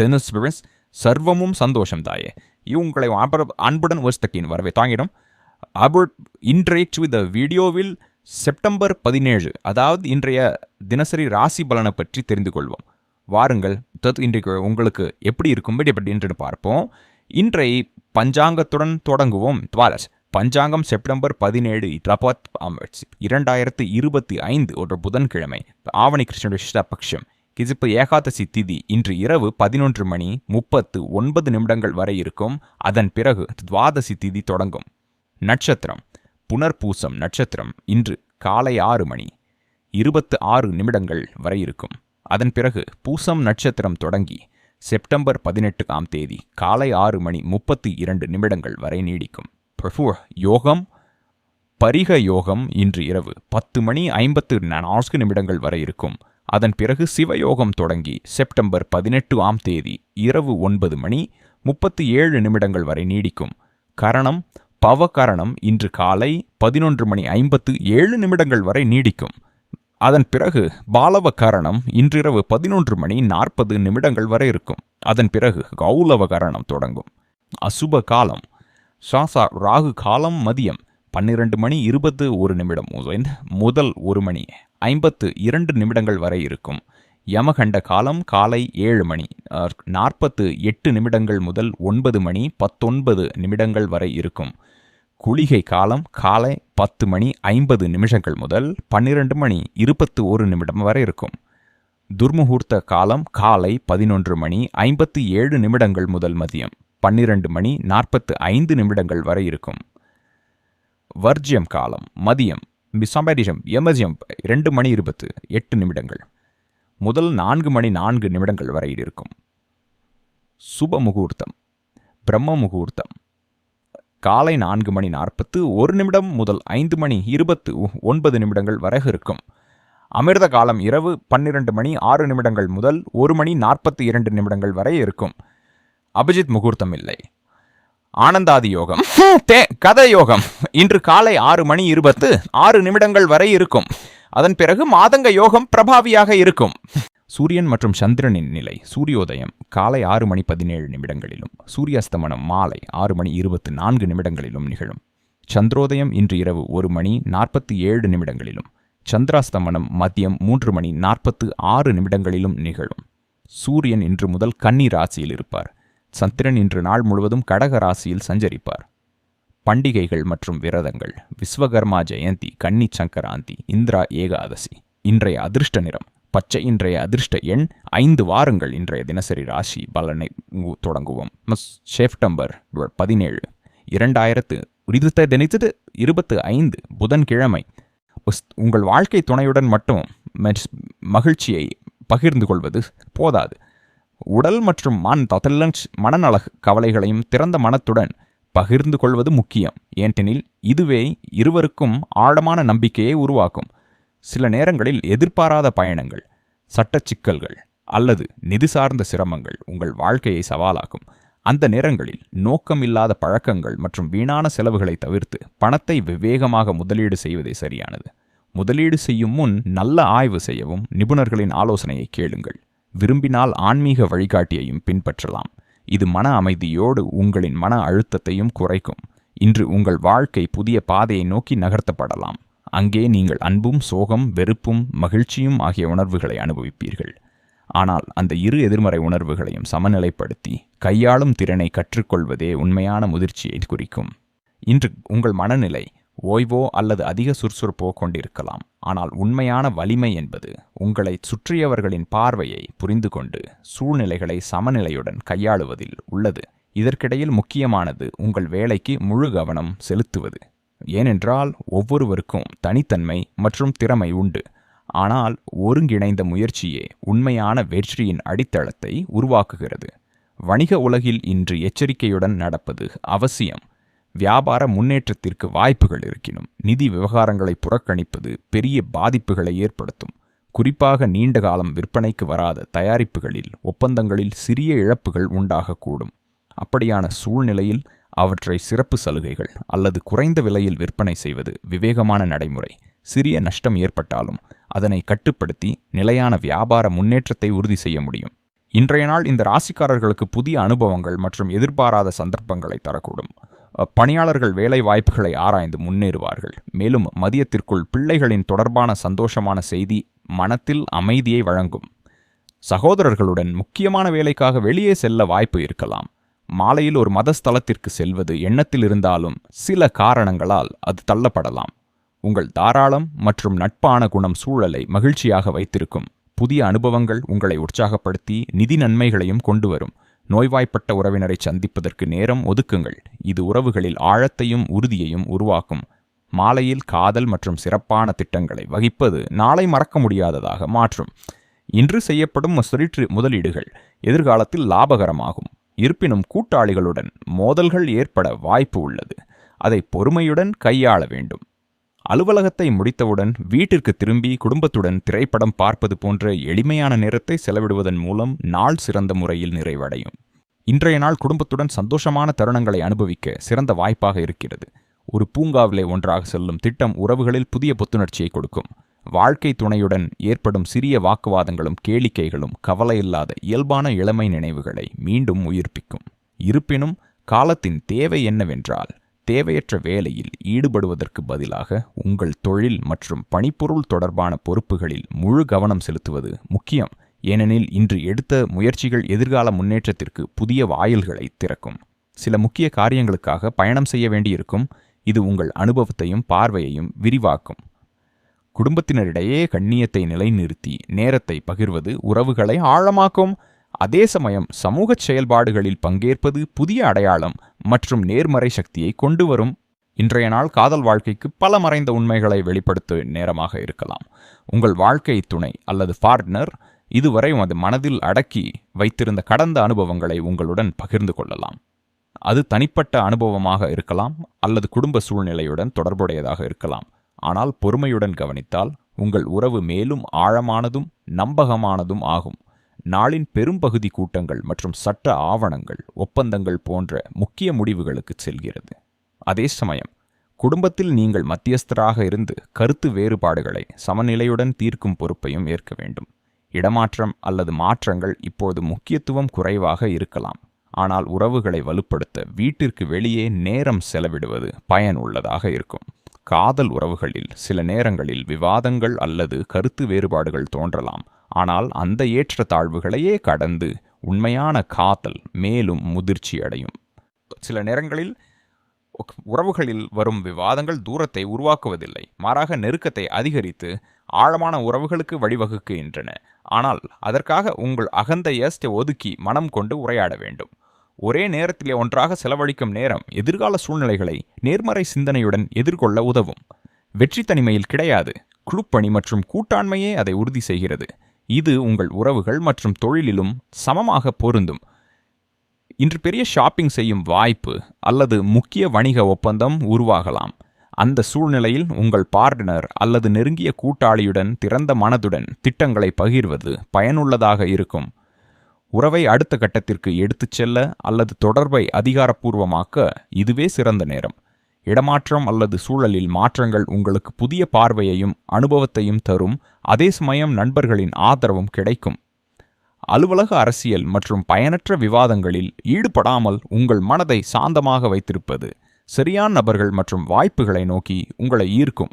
தெனுஸ்பிரிஸ் சர்வமும் சந்தோஷம் தாயே இவங்களை அன்புடன் வஸ்தக்கின் வரவே தாங்கிடும் அபர்ட் இன்றைய வித் வீடியோவில் செப்டம்பர் பதினேழு அதாவது இன்றைய தினசரி ராசி பலனை பற்றி தெரிந்து கொள்வோம் வாருங்கள் தத் இன்றைக்கு உங்களுக்கு எப்படி இருக்கும் எப்படி என்று பார்ப்போம் இன்றை பஞ்சாங்கத்துடன் தொடங்குவோம் துவாலஸ் பஞ்சாங்கம் செப்டம்பர் பதினேழு இட்ரபாத் இரண்டாயிரத்து இருபத்தி ஐந்து ஒரு புதன்கிழமை ஆவணி கிருஷ்ண பக்ஷம் கிசிப்பு ஏகாதசி திதி இன்று இரவு பதினொன்று மணி முப்பத்து ஒன்பது நிமிடங்கள் வரை இருக்கும். அதன் பிறகு துவாதசி திதி தொடங்கும். நட்சத்திரம். புனர்பூசம் நட்சத்திரம் இன்று காலை ஆறு மணி இருபத்து ஆறு நிமிடங்கள் வரை இருக்கும். அதன் பிறகு பூசம் நட்சத்திரம் தொடங்கி செப்டம்பர் பதினெட்டுக்காம் தேதி காலை ஆறு மணி முப்பத்தி இரண்டு நிமிடங்கள் வரை நீடிக்கும். யோகம். பரிக யோகம் இன்று இரவு பத்து மணி ஐம்பத்து நான்கு நிமிடங்கள் வரை இருக்கும். அதன் பிறகு சிவயோகம் தொடங்கி செப்டம்பர் பதினெட்டு ஆம் தேதி இரவு ஒன்பது மணி முப்பத்தி ஏழு நிமிடங்கள் வரை நீடிக்கும். கரணம் பவகரணம் இன்று காலை பதினொன்று மணி ஐம்பத்து ஏழு நிமிடங்கள் வரை நீடிக்கும். அதன் பிறகு பாலவ கரணம் இன்றிரவு பதினொன்று மணி நாற்பது நிமிடங்கள் வரை இருக்கும். அதன் பிறகு கௌலவ கரணம் தொடங்கும். அசுப காலம் சாசா ராகு காலம் மதியம் பன்னிரண்டு மணி இருபத்து ஒரு நிமிடம். முதல் முதல் ஒரு மணி. ஐம்பத்து இரண்டு நிமிடங்கள் வரை இருக்கும். யமகண்ட காலம் காலை ஏழு மணி. நாற்பத்து எட்டு நிமிடங்கள் முதல் ஒன்பது மணி பத்தொன்பது நிமிடங்கள் வரை இருக்கும். குளிகை காலம் காலை பத்து மணி ஐம்பது நிமிஷங்கள் முதல் பன்னிரண்டு மணி இருபத்து ஒரு நிமிடம் வரை இருக்கும். துர்முகூர்த்த காலம் காலை பதினொன்று மணி ஐம்பத்து ஏழு நிமிடங்கள் முதல் மதியம் பன்னிரண்டு மணி நாற்பத்து ஐந்து நிமிடங்கள் வரை இருக்கும். வர்ஜியம் காலம் மதியம் மிசம்பரிஷம் எமர்ஜியம் இரண்டு மணி இருபத்து எட்டு நிமிடங்கள். முதல் நான்கு மணி நான்கு நிமிடங்கள் வரை இருக்கும். சுப முகூர்த்தம் பிரம்ம முகூர்த்தம். காலை நான்கு மணி நாற்பத்து ஒரு நிமிடம் முதல் ஐந்து மணி இருபத்து ஒன்பது நிமிடங்கள் வரை இருக்கும். அமிர்த காலம் இரவு பன்னிரண்டு மணி ஆறு நிமிடங்கள் முதல் ஒரு மணி நாற்பத்தி இரண்டு நிமிடங்கள் வரை இருக்கும். அபிஜித் முகூர்த்தம் இல்லை. ஆனந்தாதி யோகம் தே கதை யோகம் இன்று காலை ஆறு மணி இருபத்து ஆறு நிமிடங்கள் வரை இருக்கும். அதன் பிறகு மாதங்க யோகம் பிரபாவியாக இருக்கும். சூரியன் மற்றும் சந்திரனின் நிலை. சூரியோதயம் காலை ஆறு மணி பதினேழு நிமிடங்களிலும். சூரியாஸ்தமனம் மாலை ஆறு மணி இருபத்து நான்கு நிமிடங்களிலும் நிகழும். சந்திரோதயம் இன்று இரவு ஒரு மணி நாற்பத்தி ஏழு நிமிடங்களிலும். சந்திராஸ்தமனம் மதியம் மூன்று மணி நாற்பத்து ஆறு நிமிடங்களிலும் நிகழும். சூரியன் இன்று முதல் கன்னி ராசியில் இருப்பார். சந்திரன் இன்று நாள் முழுவதும் கடக ராசியில் சஞ்சரிப்பார். பண்டிகைகள் மற்றும் விரதங்கள். விஸ்வகர்மா ஜெயந்தி கன்னி சங்கராந்தி இந்திரா ஏகாதசி. இன்றைய அதிர்ஷ்ட நிறம். பச்சை இன்றைய அதிர்ஷ்ட எண். ஐந்து வாரங்கள் இன்றைய தினசரி ராசி பலனை தொடங்குவோம். செப்டம்பர் பதினேழு. இரண்டாயிரத்து இருபத்த தினித்தது இருபத்து ஐந்து. புதன்கிழமை. உங்கள் வாழ்க்கை துணையுடன் மட்டும் மகிழ்ச்சியை பகிர்ந்து கொள்வது போதாது. உடல் மற்றும் மன் தத்தல்லன் மனநல கவலைகளையும் திறந்த மனத்துடன் பகிர்ந்து கொள்வது முக்கியம். ஏனெனில் இதுவே இருவருக்கும் ஆழமான நம்பிக்கையை உருவாக்கும். சில நேரங்களில் எதிர்பாராத பயணங்கள் சட்டச் சிக்கல்கள் அல்லது நிதி சார்ந்த சிரமங்கள் உங்கள் வாழ்க்கையை சவாலாக்கும். அந்த நேரங்களில் நோக்கமில்லாத பழக்கங்கள் மற்றும் வீணான செலவுகளை தவிர்த்து பணத்தை விவேகமாக முதலீடு செய்வதே சரியானது. முதலீடு செய்யும் முன் நல்ல ஆய்வு செய்யவும் நிபுணர்களின் ஆலோசனையை கேளுங்கள். விரும்பினால் ஆன்மீக வழிகாட்டியையும் பின்பற்றலாம். இது மன அமைதியோடு உங்களின் மன அழுத்தத்தையும் குறைக்கும். இன்று உங்கள் வாழ்க்கை புதிய பாதையை நோக்கி நகர்த்தப்படலாம். அங்கே நீங்கள் அன்பும் சோகம் வெறுப்பும் மகிழ்ச்சியும் ஆகிய உணர்வுகளை அனுபவிப்பீர்கள். ஆனால் அந்த இரு எதிர்மறை உணர்வுகளையும் சமநிலைப்படுத்தி கையாளும் திறனை கற்றுக்கொள்வதே உண்மையான முதிர்ச்சியை குறிக்கும். இன்று உங்கள் மனநிலை ஓய்வோ அல்லது அதிக சுறுசுறுப்போ கொண்டிருக்கலாம். ஆனால் உண்மையான வலிமை என்பது உங்களை சுற்றியவர்களின் பார்வையை புரிந்து கொண்டு சூழ்நிலைகளை சமநிலையுடன் கையாளுவதில் உள்ளது. இதற்கிடையில் முக்கியமானது உங்கள் வேலைக்கு முழு கவனம் செலுத்துவது. ஏனென்றால் ஒவ்வொருவருக்கும் தனித்தன்மை மற்றும் திறமை உண்டு. ஆனால் ஒருங்கிணைந்த முயற்சியே உண்மையான வெற்றியின் அடித்தளத்தை உருவாக்குகிறது. வணிக உலகில் இன்று எச்சரிக்கையுடன் நடப்பது அவசியம். வியாபார முன்னேற்றத்திற்கு வாய்ப்புகள் இருக்கினும் நிதி விவகாரங்களை புறக்கணிப்பது பெரிய பாதிப்புகளை ஏற்படுத்தும். குறிப்பாக நீண்ட காலம் விற்பனைக்கு வராத தயாரிப்புகளில் ஒப்பந்தங்களில் சிறிய இழப்புகள் உண்டாகக்கூடும். அப்படியான சூழ்நிலையில் அவற்றை சிறப்பு சலுகைகள் அல்லது குறைந்த விலையில் விற்பனை செய்வது விவேகமான நடைமுறை. சிறிய நஷ்டம் ஏற்பட்டாலும் அதனை கட்டுப்படுத்தி நிலையான வியாபார முன்னேற்றத்தை உறுதி செய்ய முடியும். இன்றைய நாள் இந்த ராசிக்காரர்களுக்கு புதிய அனுபவங்கள் மற்றும் எதிர்பாராத சந்தர்ப்பங்களை தரக்கூடும். பணியாளர்கள் வேலை வாய்ப்புகளை ஆராய்ந்து முன்னேறுவார்கள். மேலும் மதியத்திற்குள் பிள்ளைகளின் தொடர்பான சந்தோஷமான செய்தி மனத்தில் அமைதியை வழங்கும். சகோதரர்களுடன் முக்கியமான வேலைக்காக வெளியே செல்ல வாய்ப்பு இருக்கலாம். மாலையில் ஒரு மதஸ்தலத்திற்கு செல்வது எண்ணத்தில் இருந்தாலும் சில காரணங்களால் அது தள்ளப்படலாம். உங்கள் தாராளம் மற்றும் நட்பான குணம் சூழலை மகிழ்ச்சியாக வைத்திருக்கும். புதிய அனுபவங்கள் உங்களை உற்சாகப்படுத்தி நிதி நன்மைகளையும் கொண்டு வரும். நோய்வாய்ப்பட்ட உறவினரை சந்திப்பதற்கு நேரம் ஒதுக்குங்கள். இது உறவுகளில் ஆழத்தையும் உறுதியையும் உருவாக்கும். மாலையில் காதல் மற்றும் சிறப்பான திட்டங்களை வகிப்பது நாளை மறக்க முடியாததாக மாற்றும். இன்று செய்யப்படும் முதலீட்டு முதலீடுகள் எதிர்காலத்தில் லாபகரமாகும். இருப்பினும் கூட்டாளிகளுடன் மோதல்கள் ஏற்பட வாய்ப்பு உள்ளது. அதை பொறுமையுடன் கையாள வேண்டும். அலுவலகத்தை முடித்தவுடன் வீட்டிற்கு திரும்பி குடும்பத்துடன் திரைப்படம் பார்ப்பது போன்ற எளிமையான நேரத்தை செலவிடுவதன் மூலம் நாள் சிறந்த முறையில் நிறைவடையும். இன்றைய நாள் குடும்பத்துடன் சந்தோஷமான தருணங்களை அனுபவிக்க சிறந்த வாய்ப்பாக இருக்கிறது. ஒரு பூங்காவிலே ஒன்றாக செல்லும் திட்டம் உறவுகளில் புதிய புத்துணர்ச்சியை கொடுக்கும். வாழ்க்கை துணையுடன் ஏற்படும் சிறிய வாக்குவாதங்களும் கேளிக்கைகளும் கவலையில்லாத இயல்பான இளமை நினைவுகளை மீண்டும் உயிர்ப்பிக்கும். இருப்பினும் காலத்தின் தேவை என்னவென்றால் தேவையற்ற வேலையில் ஈடுபடுவதற்கு பதிலாக உங்கள் தொழில் மற்றும் பணிப்பொருள் தொடர்பான பொறுப்புகளில் முழு கவனம் செலுத்துவது முக்கியம். ஏனெனில் இன்று எடுத்த முயற்சிகள் எதிர்கால முன்னேற்றத்திற்கு புதிய வாயில்களை திறக்கும். சில முக்கிய காரியங்களுக்காக பயணம் செய்ய வேண்டியிருக்கும். இது உங்கள் அனுபவத்தையும் பார்வையையும் விரிவாக்கும். குடும்பத்தினரிடையே கண்ணியத்தை நிலைநிறுத்தி நேரத்தை பகிர்வது உறவுகளை ஆழமாக்கும். அதே சமயம் சமூக செயல்பாடுகளில் பங்கேற்பது புதிய அடையாளம் மற்றும் நேர்மறை சக்தியை கொண்டு வரும். இன்றைய நாள் காதல் வாழ்க்கைக்கு பல மறைந்த உண்மைகளை வெளிப்படுத்த நேரமாக இருக்கலாம். உங்கள் வாழ்க்கை துணை அல்லது பார்ட்னர் இதுவரை அது மனதில் அடக்கி வைத்திருந்த கடந்த அனுபவங்களை உங்களுடன் பகிர்ந்து கொள்ளலாம். அது தனிப்பட்ட அனுபவமாக இருக்கலாம் அல்லது குடும்ப சூழ்நிலையுடன் தொடர்புடையதாக இருக்கலாம். ஆனால் பொறுமையுடன் கவனித்தால் உங்கள் உறவு மேலும் ஆழமானதும் நம்பகமானதும் ஆகும். நாளின் பெரும்பகுதி கூட்டங்கள் மற்றும் சட்ட ஆவணங்கள் ஒப்பந்தங்கள் போன்ற முக்கிய முடிவுகளுக்கு செல்கிறது. அதே சமயம் குடும்பத்தில் நீங்கள் மத்தியஸ்தராக இருந்து கருத்து வேறுபாடுகளை சமநிலையுடன் தீர்க்கும் பொறுப்பையும் ஏற்க வேண்டும். இடமாற்றம் அல்லது மாற்றங்கள் இப்போது முக்கியத்துவம் குறைவாக இருக்கலாம். ஆனால் உறவுகளை வலுப்படுத்த வீட்டிற்கு வெளியே நேரம் செலவிடுவது பயனுள்ளதாக இருக்கும். காதல் உறவுகளில் சில நேரங்களில் விவாதங்கள் அல்லது கருத்து வேறுபாடுகள் தோன்றலாம். ஆனால் அந்த ஏற்றத்தாழ்வுகளையே கடந்து உண்மையான காதல் மேலும் முதிர்ச்சி அடையும். சில நேரங்களில் உறவுகளில் வரும் விவாதங்கள் தூரத்தை உருவாக்குவதில்லை. மாறாக நெருக்கத்தை அதிகரித்து ஆழமான உறவுகளுக்கு வழிவகுக்கின்றன. ஆனால் அதற்காக உங்கள் அகந்த எஸ்டை ஒதுக்கி மனம் கொண்டு உரையாட வேண்டும். ஒரே நேரத்திலே ஒன்றாக செலவழிக்கும் நேரம் எதிர்கால சூழ்நிலைகளை நேர்மறை சிந்தனையுடன் எதிர்கொள்ள உதவும். வெற்றி தனிமையில் கிடையாது. குழுப்பணி மற்றும் கூட்டாண்மையே அதை உறுதி செய்கிறது. இது உங்கள் உறவுகள் மற்றும் தொழிலிலும் சமமாக பொருந்தும். இன்று பெரிய ஷாப்பிங் செய்யும் வாய்ப்பு அல்லது முக்கிய வணிக ஒப்பந்தம் உருவாகலாம். அந்த சூழ்நிலையில் உங்கள் பார்ட்னர் அல்லது நெருங்கிய கூட்டாளியுடன் திறந்த மனதுடன் திட்டங்களை பகிர்வது பயனுள்ளதாக இருக்கும். உறவை அடுத்த கட்டத்திற்கு எடுத்துச் செல்ல அல்லது தொடர்பை அதிகாரப்பூர்வமாக்க இதுவே சிறந்த நேரம். இடமாற்றம் அல்லது சூழலில் மாற்றங்கள் உங்களுக்கு புதிய பார்வையையும் அனுபவத்தையும் தரும். அதே சமயம் நண்பர்களின் ஆதரவும் கிடைக்கும். அலுவலக அரசியல் மற்றும் பயனற்ற விவாதங்களில் ஈடுபடாமல் உங்கள் மனதை சாந்தமாக வைத்திருப்பது சரியான நபர்கள் மற்றும் வாய்ப்புகளை நோக்கி உங்களை ஈர்க்கும்.